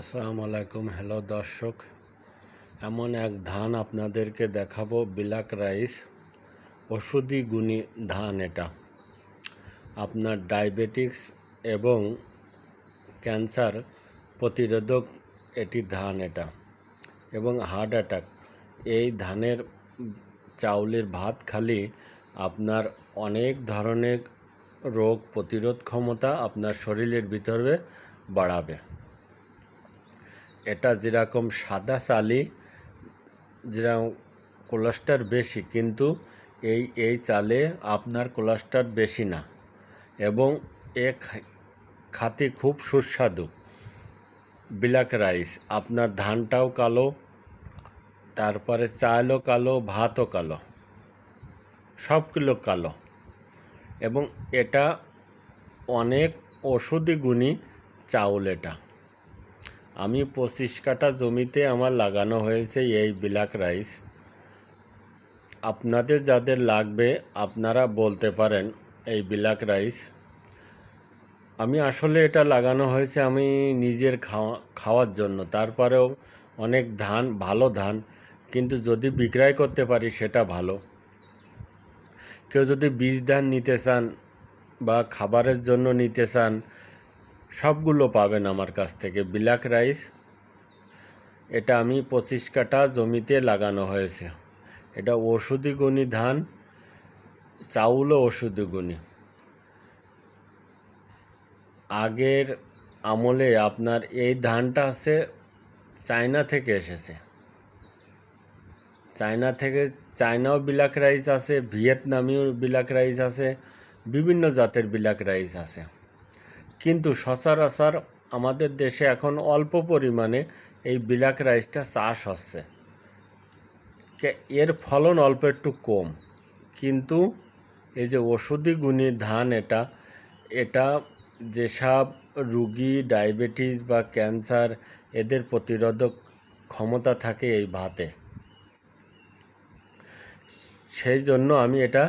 আসসালামু আলাইকুম। হ্যালো দর্শক, এমন এক ধান আপনাদেরকে দেখাবো, বিলাক রাইস। ওষুধি গুণী ধান এটা। আপনার ডায়াবেটিক্স এবং ক্যান্সার প্রতিরোধক এটি ধান এটা এবং হার্ট অ্যাটাক। এই ধানের চাউলের ভাত খালি আপনার অনেক ধরনের রোগ প্রতিরোধ ক্ষমতা আপনার শরীরের ভিতরে বাড়াবে। এটা যেরকম সাদা চালি, যেরকম কোলেস্টার বেশি, কিন্তু এই এই চালে আপনার কোলেস্টার বেশি না। এবং এ খাতে খুব সুস্বাদু। ব্ল্যাক রাইস আপনার ধানটাও কালো, তারপরে চালও কালো, ভাতও কালো, সবগুলো কালো। এবং এটা অনেক ওষুধি গুণী চাউল এটা। আমি পঁচিশ কাঠা জমিতে আমার লাগানো হয়েছে এই ব্ল্যাক রাইস। আপনাদের যাদের লাগবে, আপনারা বলতে পারেন এই ব্ল্যাক রাইস। আমি আসলে এটা লাগানো হয়েছে আমি নিজের খাওয়া, খাওয়ার জন্য। তারপরেও অনেক ধান, ভালো ধান, কিন্তু যদি বিক্রয় করতে পারি সেটা ভালো। কেউ যদি বীজ ধান নিতে চান বা খাবারের জন্য নিতে চান সবগুলো পাবেন আমার কাছ থেকে। ব্ল্যাক রাইস, এটা আমি পঁচিশ কাঠা জমিতে লাগানো হয়েছে। এটা ওষুধি গুণী ধান চাউলও ওষুধি গুণী। আগের আমলে আপনার এই ধানটা আছে, চায়না থেকে এসেছে। চায়না থেকে, চায়নাও ব্ল্যাক রাইস আছে, ভিয়েতনামিও ব্ল্যাক রাইস আছে, বিভিন্ন জাতের ব্ল্যাক রাইস আছে। কিন্তু সচরাচর আমাদের দেশে এখন অল্প পরিমাণে এই ব্ল্যাক রাইসটা চাষ হচ্ছে। এর ফলন অল্প একটু কম। কিন্তু এই যে ওষুধি গুণী ধান এটা এটা যেসব রুগী, ডায়াবেটিস বা ক্যান্সার এদের প্রতিরোধক ক্ষমতা থাকে এই ভাতে। সেই জন্য আমি এটা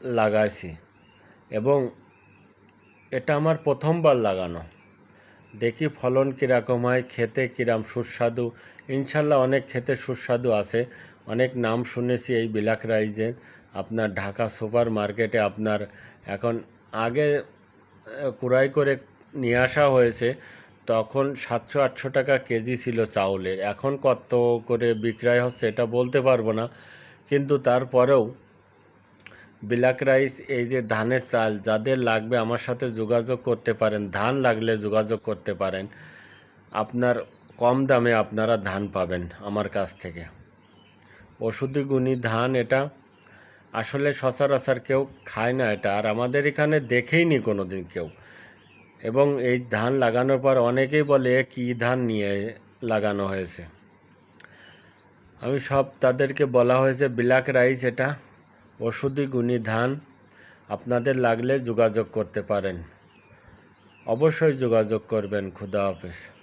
লাগাইছি। এবং এটা আমার প্রথমবার লাগানো। দেখি ফলন কীরকম হয়, খেতে কিরাম সুস্বাদু। ইনশাল্লাহ অনেক খেতে সুস্বাদু আছে। অনেক নাম শুনেছি এই বিলাক রাইজের। আপনার ঢাকা সুপার মার্কেটে আপনার এখন আগে কুড়াই করে নিয়ে আসা হয়েছে। তখন সাতশো, আটশো টাকা কেজি ছিল চাউলের। এখন কত করে বিক্রয় হচ্ছে এটা বলতে পারব না। কিন্তু তারপরেও ব্ল্যাক রাইস এই যে ধানের চাল, যাদের লাগবে আমার সাথে যোগাযোগ করতে পারেন, ধান লাগলে যোগাযোগ করতে পারেন। আপনার কম দামে আপনারা ধান পাবেন আমার কাছ থেকে। ওষুধি গুণী ধান এটা। আসলে সচরাচর কেউ খায় না এটা, আর আমাদের এখানে দেখেই নি কোনো দিন কেউ। এবং এই ধান লাগানোর পর অনেকেই বলে, "এ কী ধান নিয়ে লাগানো হয়েছে? আমি সব তাদেরকে বলা হয়েছে ব্ল্যাক রাইস এটা। ওষুধি গুণী ধান আপনাদের লাগলে যোগাযোগ করতে পারেন। অবশ্যই যোগাযোগ করবেন। খুদা হাফেজ।